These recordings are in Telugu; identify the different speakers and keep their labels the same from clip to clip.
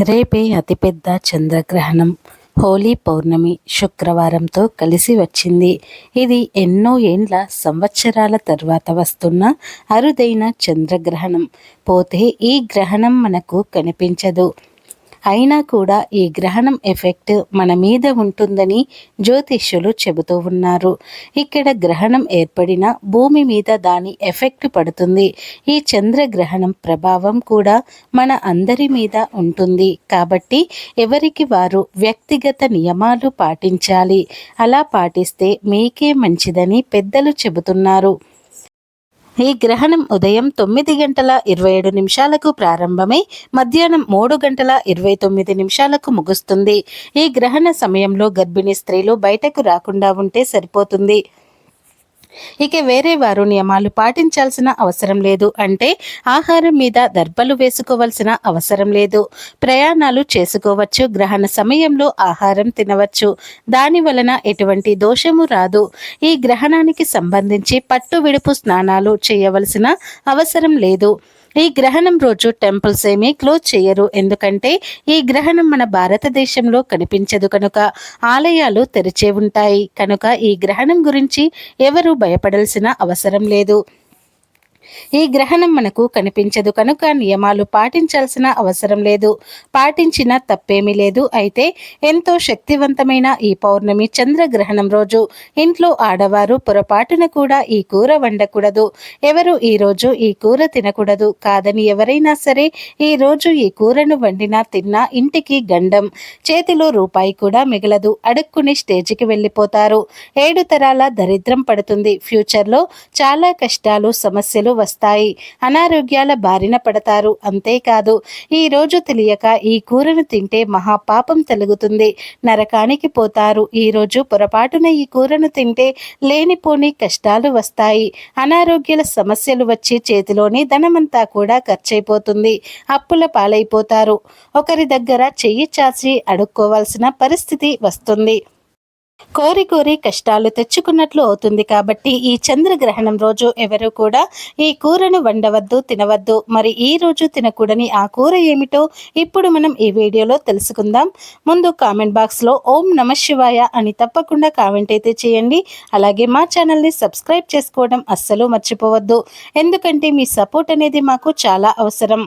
Speaker 1: రేపే అతిపెద్ద చంద్రగ్రహణం. హోలీ పౌర్ణమి శుక్రవారంతో కలిసి వచ్చింది. ఇది ఎన్నో ఏండ్ల సంవత్సరాల తర్వాత వస్తున్న అరుదైన చంద్రగ్రహణం. పోతే ఈ గ్రహణం మనకు కనిపించదు. అయినా కూడా ఈ గ్రహణం ఎఫెక్ట్ మన మీద ఉంటుందని జ్యోతిష్యులు చెబుతూ ఉన్నారు. ఇక్కడ గ్రహణం ఏర్పడిన భూమి మీద దాని ఎఫెక్ట్ పడుతుంది. ఈ చంద్రగ్రహణం ప్రభావం కూడా మన అందరి మీద ఉంటుంది. కాబట్టి ఎవరికి వారు వ్యక్తిగత నియమాలు పాటించాలి? అలా పాటిస్తే మీకే మంచిదని పెద్దలు చెబుతున్నారు. ఈ గ్రహణం ఉదయం తొమ్మిది గంటల ఇరవై ఏడు నిమిషాలకు ప్రారంభమై మధ్యాహ్నం మూడు గంటల ఇరవై తొమ్మిది నిమిషాలకు ముగుస్తుంది. ఈ గ్రహణ సమయంలో గర్భిణీ స్త్రీలు బయటకు రాకుండా ఉంటే సరిపోతుంది. ఇక వేరే వారు నియమాలు పాటించాల్సిన అవసరం లేదు అంటే ఆహారం మీద దర్బలు వేసుకోవాల్సిన అవసరం లేదు. ప్రయాణాలు చేసుకోవచ్చు గ్రహణ సమయంలో ఆహారం తినవచ్చు. దాని వలన ఎటువంటి దోషము రాదు. ఈ గ్రహణానికి సంబంధించి పట్టు విడుపు స్నానాలు చేయవలసిన అవసరం లేదు. ఈ గ్రహణం రోజు టెంపుల్స్ ఏమీ క్లోజ్ చేయరు. ఎందుకంటే ఈ గ్రహణం మన భారతదేశంలో కనిపించదు కనుక ఆలయాలు తెరిచే ఉంటాయి. కనుక ఈ గ్రహణం గురించి ఎవరు భయపడాల్సిన అవసరం లేదు. ఈ గ్రహణం మనకు కనిపించదు కనుక నియమాలు పాటించాల్సిన అవసరం లేదు. పాటించిన తప్పేమీ లేదు. అయితే ఎంతో శక్తివంతమైన ఈ పౌర్ణమి చంద్రగ్రహణం రోజు. ఇంట్లో ఆడవారు పొరపాటున కూడా ఈ కూర వండకూడదు. ఎవరు ఈ రోజు ఈ కూర తినకూడదు. కాదని ఎవరైనా సరే ఈ రోజు ఈ కూరను వండినా తిన్నా ఇంటికి గండం. చేతిలో రూపాయి కూడా మిగలదు. అడుక్కుని స్టేజ్కి వెళ్ళిపోతారు. ఏడు తరాల దరిద్రం పడుతుంది. ఫ్యూచర్లో చాలా కష్టాలు సమస్యలు వస్తాయి. అనారోగ్యాల బారిన పడతారు. అంతేకాదు ఈ రోజు తెలియక ఈ కూరను తింటే మహాపాపం తలుగుతుంది. నరకానికి పోతారు. ఈరోజు పొరపాటున ఈ కూరను తింటే లేనిపోని కష్టాలు వస్తాయి. అనారోగ్యాల సమస్యలు వచ్చి చేతిలోని ధనమంతా కూడా ఖర్చయిపోతుంది అప్పుల పాలైపోతారు. ఒకరి దగ్గర చెయ్యి చాచి అడుక్కోవాల్సిన పరిస్థితి వస్తుంది. కోరి కోరి కష్టాలు తెచ్చుకున్నట్లు అవుతుంది కాబట్టి ఈ చంద్రగ్రహణం రోజు ఎవరు కూడా ఈ కూరను వండవద్దు తినవద్దు. మరి ఈ రోజు తినకూడని ఆ కూర ఏమిటో ఇప్పుడు మనం ఈ వీడియోలో తెలుసుకుందాం. ముందు కామెంట్ బాక్స్లో ఓం నమ శివాయ అని తప్పకుండా కామెంట్ అయితే చేయండి. అలాగే మా ఛానల్ని సబ్స్క్రైబ్ చేసుకోవడం అస్సలు మర్చిపోవద్దు. ఎందుకంటే మీ సపోర్ట్ అనేది మాకు చాలా అవసరం.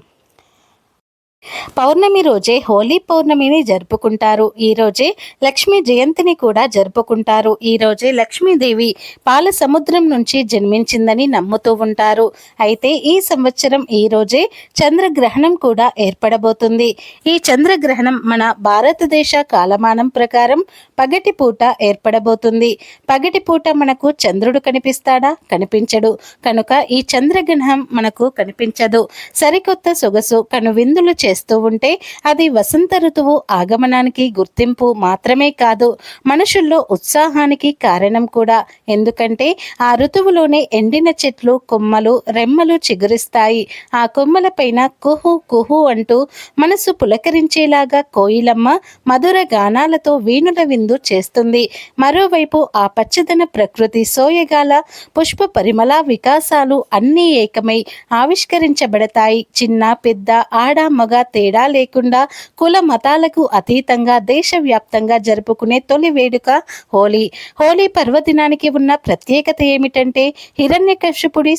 Speaker 1: పౌర్ణమి రోజే హోలీ పౌర్ణమిని జరుపుకుంటారు. ఈ రోజే లక్ష్మీ జయంతిని కూడా జరుపుకుంటారు. ఈ రోజే లక్ష్మీదేవి పాల సముద్రం నుంచి జన్మించిందని నమ్ముతూ ఉంటారు. అయితే ఈ సంవత్సరం ఈ రోజే చంద్రగ్రహణం కూడా ఏర్పడబోతుంది. ఈ చంద్రగ్రహణం మన భారతదేశ కాలమానం ప్రకారం పగటి పూట ఏర్పడబోతుంది. పగటి పూట మనకు చంద్రుడు కనిపిస్తాడా? కనిపించడు. కనుక ఈ చంద్రగ్రహణం మనకు కనిపించదు. సరికొత్త సొగసు కనువిందులు చేస్తూ ఉంటే అది వసంత ఋతువు ఆగమనానికి గుర్తింపు మాత్రమే కాదు మనుషుల్లో ఉత్సాహానికి కారణం కూడా. ఎందుకంటే ఆ ఋతువులోనే ఎండిన చెట్లు కొమ్మలు రెమ్మలు చిగురిస్తాయి. ఆ కొమ్మలపైన కుహు కుహు అంటూ మనసు పులకరించేలాగా కోయిలమ్మ మధుర గానాలతో వీణుల విందు చేస్తుంది. మరోవైపు ఆ పచ్చదన ప్రకృతి సోయగాల పుష్ప పరిమళ వికాసాలు అన్నీ ఏకమై ఆవిష్కరించబడతాయి. చిన్న పెద్ద ఆడ మగ తేడా లేకుండా కుల మతాలకు అతీతంగా దేశవ్యాప్తంగా జరుపుకునే తొలి వేడుక హోలీ. హోలీ పర్వదినానికి ఉన్న ప్రత్యేకత ఏమిటంటే హిరణ్యకశిపుడి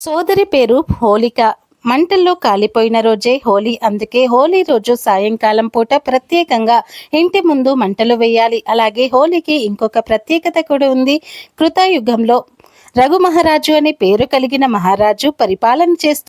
Speaker 1: సోదరి పేరు హోలిక. మంటల్లో కాలిపోయిన రోజే హోలీ. అందుకే హోలీ రోజు సాయంకాలం పూట ప్రత్యేకంగా ఇంటి ముందు మంటలు వేయాలి. అలాగే హోలీకి ఇంకొక ప్రత్యేకత కూడా ఉంది. కృతయుగంలో రఘు మహారాజు అనే పేరు కలిగిన మహారాజు పరిపాలన చేస్తూ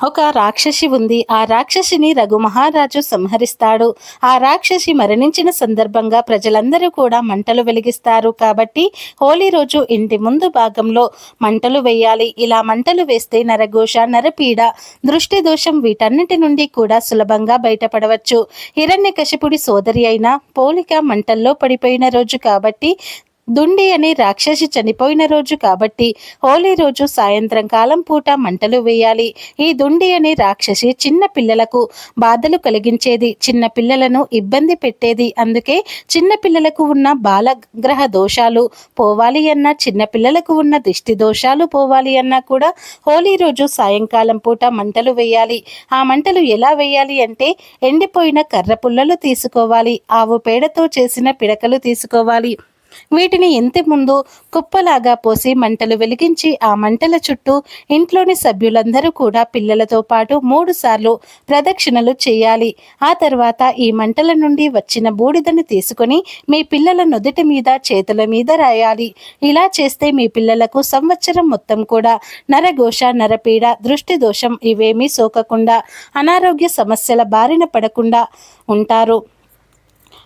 Speaker 1: ఒక రాక్షసి ఉంది. ఆ రాక్షసిని రఘు మహారాజు సంహరిస్తాడు. ఆ రాక్షసి మరణించిన సందర్భంగా ప్రజలందరూ కూడా మంటలు వెలిగిస్తారు. కాబట్టి హోలీ రోజు ఇంటి ముందు భాగంలో మంటలు వేయాలి. ఇలా మంటలు వేస్తే నరఘోష నరపీడ దృష్టి దోషం వీటన్నిటి నుండి కూడా సులభంగా బయటపడవచ్చు. హిరణ్య కశిపుడి సోదరి అయిన పోలిక మంటల్లో పడిపోయిన రోజు కాబట్టి దుండి అనే రాక్షసి చనిపోయిన రోజు కాబట్టి హోలీ రోజు సాయంత్రం కాలం పూట మంటలు వేయాలి. ఈ దుండి అనే రాక్షసి చిన్న పిల్లలకు బాధలు కలిగించేది చిన్న పిల్లలను ఇబ్బంది పెట్టేది. అందుకే చిన్న పిల్లలకు ఉన్న బాలగ్రహ దోషాలు పోవాలి అన్నా చిన్న పిల్లలకు ఉన్న దిష్టి దోషాలు పోవాలి అన్నా కూడా హోలీ రోజు సాయంకాలం పూట మంటలు వేయాలి. ఆ మంటలు ఎలా వేయాలి అంటే ఎండిపోయిన కర్ర పుల్లలు తీసుకోవాలి ఆవు పేడతో చేసిన పిడకలు తీసుకోవాలి. వీటిని ఇంటి ముందు కుప్పలాగా పోసి మంటలు వెలిగించి ఆ మంటల చుట్టూ ఇంట్లోని సభ్యులందరూ కూడా పిల్లలతో పాటు మూడు సార్లు ప్రదక్షిణలు చేయాలి. ఆ తర్వాత ఈ మంటల నుండి వచ్చిన బూడిదను తీసుకొని మీ పిల్లల నుదుటి మీద చేతుల మీద రాయాలి. ఇలా చేస్తే మీ పిల్లలకు సంవత్సరం మొత్తం కూడా నరఘోష నరపీడ దృష్టి దోషం ఇవేమీ సోకకుండా అనారోగ్య సమస్యల బారిన పడకుండా ఉంటారు.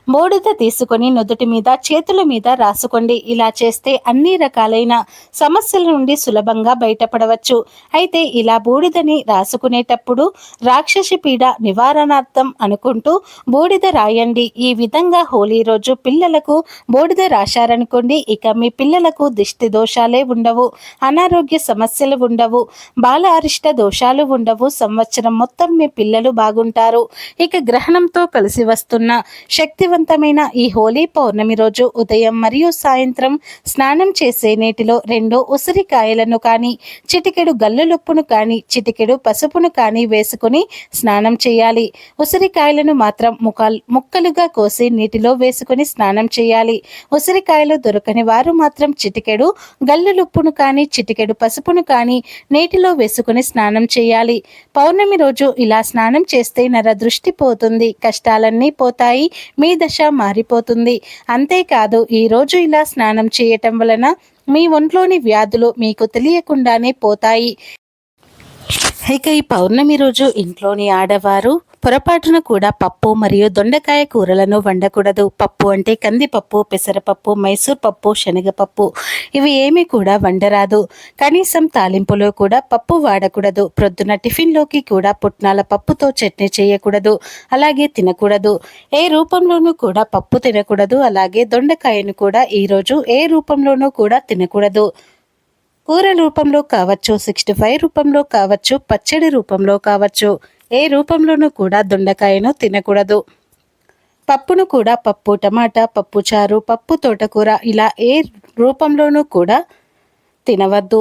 Speaker 1: బూడిద తీసుకొని నుదుటి మీద చేతుల మీద రాసుకోండి. ఇలా చేస్తే అన్ని రకాలైన సమస్యల నుండి సులభంగా బయటపడవచ్చు. అయితే ఇలా బూడిదని రాసుకునేటప్పుడు రాక్షసి పీడ నివారణార్థం అనుకుంటూ బూడిద రాయండి. ఈ విధంగా హోలీ రోజు పిల్లలకు బూడిద రాశారనుకోండి ఇక మీ పిల్లలకు దిష్టి దోషాలే ఉండవు అనారోగ్య సమస్యలు ఉండవు బాల అరిష్ట దోషాలు ఉండవు. సంవత్సరం మొత్తం మీ పిల్లలు బాగుంటారు. ఇక గ్రహణంతో కలిసి వస్తున్న శక్తివంత శక్తివంతమైన ఈ హోలీ పౌర్ణమి రోజు ఉదయం మరియు సాయంత్రం స్నానం చేసే నీటిలో రెండు ఉసిరికాయలను కానీ చిటికెడు గల్లులుప్పును కానీ చిటికెడు పసుపును కానీ వేసుకుని స్నానం చేయాలి. ఉసిరికాయలను మాత్రం ముఖాలు ముక్కలుగా కోసి నీటిలో వేసుకుని స్నానం చేయాలి. ఉసిరికాయలు దొరకని వారు మాత్రం చిటికెడు గల్లులుప్పును కానీ చిటికెడు పసుపును కానీ నీటిలో వేసుకుని స్నానం చేయాలి. పౌర్ణమి రోజు ఇలా స్నానం చేస్తే నర దృష్టి పోతుంది. కష్టాలన్నీ పోతాయి. మీద దశ మారిపోతుంది. అంతేకాదు ఈరోజు ఇలా స్నానం చేయటం వలన మీ ఒంట్లోని వ్యాధులు మీకు తెలియకుండానే పోతాయి. ఇక ఈ పౌర్ణమి రోజు ఇంట్లోని ఆడవారు పొరపాటున కూడా పప్పు మరియు దొండకాయ కూరలను వండకూడదు. పప్పు అంటే కందిపప్పు పెసరపప్పు మైసూర్ పప్పు శనగపప్పు. ఇవి ఏమీ కూడా వండరాదు. కనీసం తాలింపులో కూడా పప్పు వాడకూడదు. ప్రొద్దున టిఫిన్లోకి కూడా పుట్నాల పప్పుతో చట్నీ చేయకూడదు. అలాగే తినకూడదు. ఏ రూపంలోనూ కూడా పప్పు తినకూడదు. అలాగే దొండకాయను కూడా ఈరోజు ఏ రూపంలోనూ కూడా తినకూడదు. కూర రూపంలో కావచ్చు సిక్స్టీ ఫైవ్ రూపంలో కావచ్చు పచ్చడి రూపంలో కావచ్చు. ఏ రూపంలోనూ కూడా దొండకాయను తినకూడదు. పప్పును కూడా పప్పు టమాటా పప్పు చారు పప్పు తోటకూర ఇలా ఏ రూపంలోనూ కూడా తినవద్దు.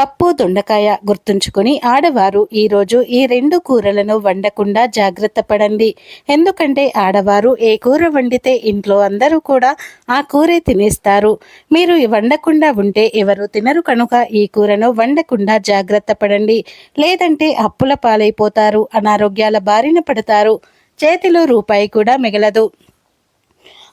Speaker 1: పప్పు దొండకాయ గుర్తుంచుకొని ఆడవారు ఈరోజు ఈ రెండు కూరలను వండకుండా జాగ్రత్త పడండి. ఎందుకంటే ఆడవారు ఏ కూర వండితే ఇంట్లో అందరూ కూడా ఆ కూరే తినేస్తారు. మీరు వండకుండా ఉంటే ఎవరు తినరు కనుక ఈ కూరను వండకుండా జాగ్రత్త పడండి. లేదంటే అప్పుల పాలైపోతారు అనారోగ్యాల బారిన పడతారు. చేతిలో రూపాయి కూడా మిగలదు.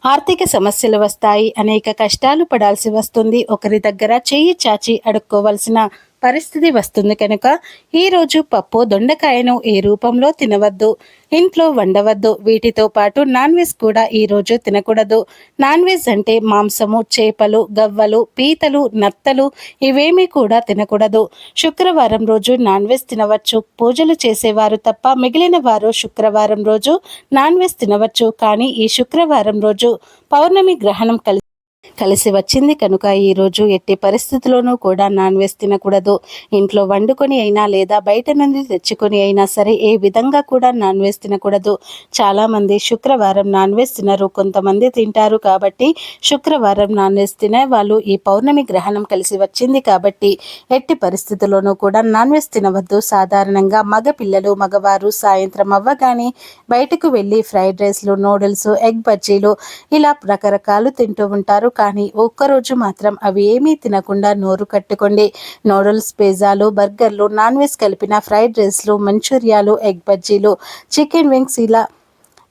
Speaker 1: ఆర్థిక సమస్యలు వస్తాయి అనేక కష్టాలు పడాల్సి వస్తుంది. ఒకరి దగ్గర చెయ్యి చాచి అడుక్కోవలసిన పరిస్థితి వస్తుంది కనుక ఈరోజు పప్పు దొండకాయను ఏ రూపంలో తినవద్దు. ఇంట్లో వండవద్దు. వీటితో పాటు నాన్ వెజ్ కూడా ఈరోజు తినకూడదు. నాన్ వెజ్ అంటే మాంసము చేపలు గవ్వలు పీతలు నత్తలు ఇవేమీ కూడా తినకూడదు. శుక్రవారం రోజు నాన్ వెజ్ తినవచ్చు. పూజలు చేసేవారు తప్ప మిగిలిన వారు శుక్రవారం రోజు నాన్ వెజ్ తినవచ్చు. కానీ ఈ శుక్రవారం రోజు పౌర్ణమి గ్రహణం కలిసి కలిసి వచ్చింది. కనుక ఈరోజు ఎట్టి పరిస్థితుల్లోనూ కూడా నాన్ వెజ్ తినకూడదు. ఇంట్లో వండుకొని అయినా లేదా బయట నుండి తెచ్చుకొని అయినా సరే ఏ విధంగా కూడా నాన్ వెజ్ తినకూడదు. చాలామంది శుక్రవారం నాన్ వెజ్ తినరు. కొంతమంది తింటారు కాబట్టి శుక్రవారం నాన్ వెజ్ తినే వాళ్ళు ఈ పౌర్ణమి గ్రహణం కలిసి వచ్చింది కాబట్టి ఎట్టి పరిస్థితుల్లోనూ కూడా నాన్ వెజ్ తినవద్దు. సాధారణంగా మగ పిల్లలు మగవారు సాయంత్రం అవ్వగానే బయటకు వెళ్ళి ఫ్రైడ్ రైస్లు నూడిల్స్ ఎగ్ బజ్జీలు ఇలా రకరకాలు తింటూ ఉంటారు. కానీ కానీ ఒక్కరోజు మాత్రం అవి ఏమీ తినకుండా నోరు కట్టుకోండి. నూడిల్స్ పిజ్జాలు బర్గర్లు నాన్ వెజ్ కలిపిన ఫ్రైడ్ రైస్లు మంచూరియాలు ఎగ్ బజ్జీలు చికెన్ వింగ్స్ ఇలా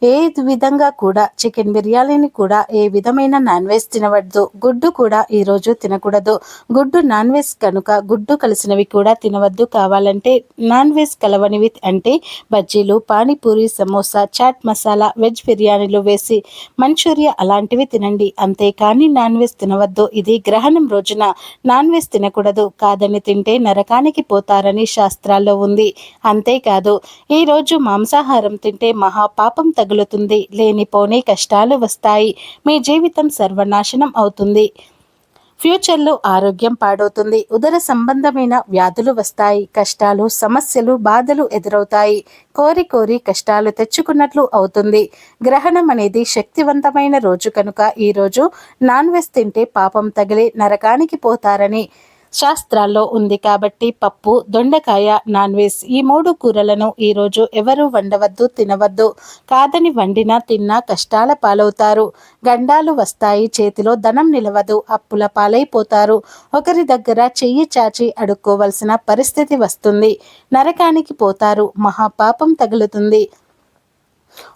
Speaker 1: ఏ విధంగా కూడా చికెన్ బిర్యానీని కూడా ఏ విధమైన నాన్ వెజ్ తినవద్దు. గుడ్డు కూడా ఈరోజు తినకూడదు. గుడ్డు నాన్ వెజ్ కనుక గుడ్డు కలిసినవి కూడా తినవద్దు. కావాలంటే నాన్ వెజ్ కలవనివి అంటే బజ్జీలు పానీపూరి సమోసా చాట్ మసాలా వెజ్ బిర్యానీలు వేసి మంచూరియా అలాంటివి తినండి. అంతేకాని నాన్ వెజ్ తినవద్దు. ఇది గ్రహణం రోజున నాన్ వెజ్ తినకూడదు. కాదని తింటే నరకానికి పోతారని శాస్త్రాల్లో ఉంది. అంతేకాదు ఈరోజు మాంసాహారం తింటే మహాపాపం తగులుతుంది. లేనిపోని కష్టాలు వస్తాయి. మీ జీవితం సర్వనాశనం అవుతుంది. ఫ్యూచర్లో ఆరోగ్యం పాడవుతుంది. ఉదర సంబంధమైన వ్యాధులు వస్తాయి. కష్టాలు సమస్యలు బాధలు ఎదురవుతాయి. కోరి కోరి కష్టాలు తెచ్చుకున్నట్లు అవుతుంది. గ్రహణం అనేది శక్తివంతమైన రోజు కనుక ఈరోజు నాన్ వెజ్ తింటే పాపం తగిలి నరకానికి పోతారని శాస్త్రాల్లో ఉంది కాబట్టి పప్పు దొండకాయ నాన్ వెజ్ ఈ మూడు కూరలను ఈరోజు ఎవరు వండవద్దు తినవద్దు. కాదని వండినా తిన్నా కష్టాల పాలవుతారు. గండాలు వస్తాయి చేతిలో ధనం నిలవదు అప్పుల పాలైపోతారు. ఒకరి దగ్గర చెయ్యి చాచి అడుక్కోవలసిన పరిస్థితి వస్తుంది. నరకానికి పోతారు. మహాపాపం తగులుతుంది.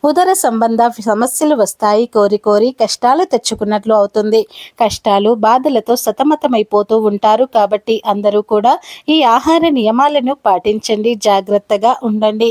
Speaker 1: ఉదర సంబంధ సమస్యలు వస్తాయి. కోరి కోరి కష్టాలు తెచ్చుకున్నట్లు అవుతుంది. కష్టాలు బాధలతో సతమతమైపోతూ ఉంటారు. కాబట్టి అందరూ కూడా ఈ ఆహార నియమాలను పాటించండి. జాగ్రత్తగా ఉండండి.